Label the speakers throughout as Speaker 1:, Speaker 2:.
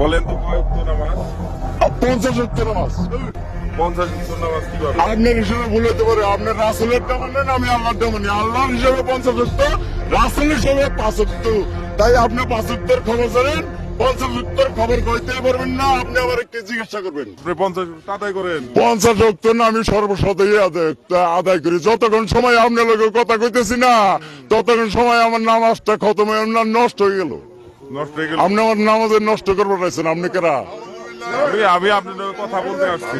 Speaker 1: বলেন তো নামাজ।
Speaker 2: পঞ্চাশ নামাজ।
Speaker 1: পঞ্চাশ ওয়াক্ত নামাজ কীভাবে?
Speaker 2: আপনার হিসেবে ভুল হতে পারে। আপনার রাসুলের মানেন আমি আল্লাহর আল্লাহর হিসেবে পঞ্চাশ উত্তর রাসুল হিসেবে পাঁচ উত্তর তাই আপনি পাঁচ খবর জানেন পঞ্চাশ উত্তর খবর কইতে পারবেন না আপনি আবার কে জিজ্ঞাসা করবেন।
Speaker 1: পঞ্চাশ আদায় করেন।
Speaker 2: পঞ্চাশ উত্তর না আমি সর্বসদাই আদায় করি। যতক্ষণ সময় আপনার লোক কথা কইতেছি না ততক্ষণ সময় আমার নামাজটা খতম নষ্ট হয়ে গেল। আপনি আমার নামাজের নষ্ট পাইছেন আপনি কেরা?
Speaker 1: আমি আমি আপনার কথা বলতে আসছি।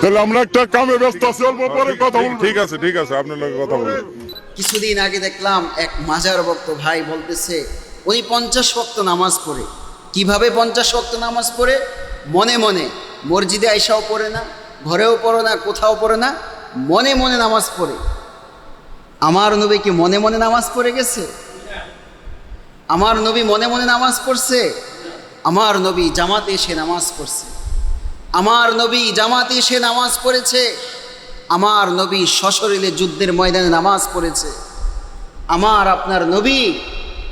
Speaker 2: তাহলে আমরা একটা কামে ব্যস্ত আছি অল্প পরে কথা বলব।
Speaker 1: ঠিক আছে ঠিক আছে আপনার লগে কথা বলব।
Speaker 3: কিছুদিন আগে দেখলাম এক মাজার ভক্ত ভাই বলতেছে উনি পঞ্চাশ ভক্ত নামাজ পড়ে। কীভাবে পঞ্চাশ ভক্ত নামাজ পড়ে? মনে মনে মসজিদে আইসাও পড়ে না ঘরেও পড়ে না কোথাও পড়ে না মনে মনে নামাজ পড়ে। আমার নবী কি মনে মনে নামাজ পড়ে গেছে? আমার নবী মনে মনে নামাজ পড়ছে, আমার নবী জামাতে এসে নামাজ পড়ছে। আমার নবী জামাতে এসে নামাজ পড়েছে, আমার নবী সশরীরে যুদ্ধের ময়দানে নামাজ পড়েছে। আমার আপনার নবী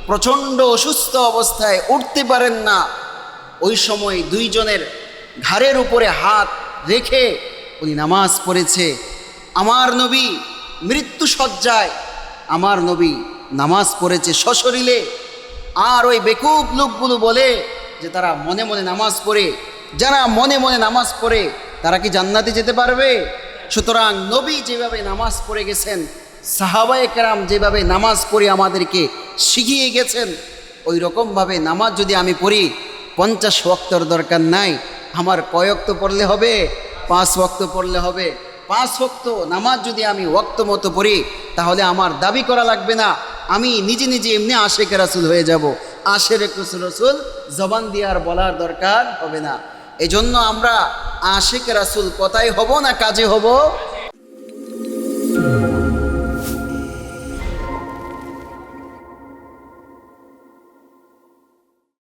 Speaker 3: প্রচণ্ড অসুস্থ অবস্থায় উঠতে পারেন না। ওই সময় দুইজনের ঘাড়ের উপরে হাত রেখে উনি নামাজ পড়েছে। আমার নবী মৃত্যু সজ্জায় আমার নবী নামাজ পড়েছে সশরীরে। আর ওই বেকুব লোকগুলো বলে যে তারা মনে মনে নামাজ পড়ে। যারা মনে মনে নামাজ পড়ে, তারা কি জান্নাতে যেতে পারবে? সুতরাং নবী যেভাবে নামাজ পড়ে গেছেন, সাহাবায়ে কেরাম যেভাবে নামাজ পড়ে আমাদেরকে শিখিয়ে গেছেন ওই রকমভাবে নামাজ যদি আমি পড়ি, পঞ্চাশ ওয়াক্তর দরকার নাই। আমার কয়ক্ত পড়লে হবে, পাঁচ ওয়াক্ত পড়লে হবে। পাঁচ ওয়াক্ত নামাজ যদি আমি ওয়াক্ত মতো পড়ি, তাহলে আমার দাবি করা লাগবে না। আমি নিজে নিজে এমনি আশেখ রাসুল হয়ে যাব। আশের রসুল রসুল জবান দিয়ে আর বলার দরকার হবে না। এজন্য আমরা আশেখ রাসুল কথাই হব না কাজে হব?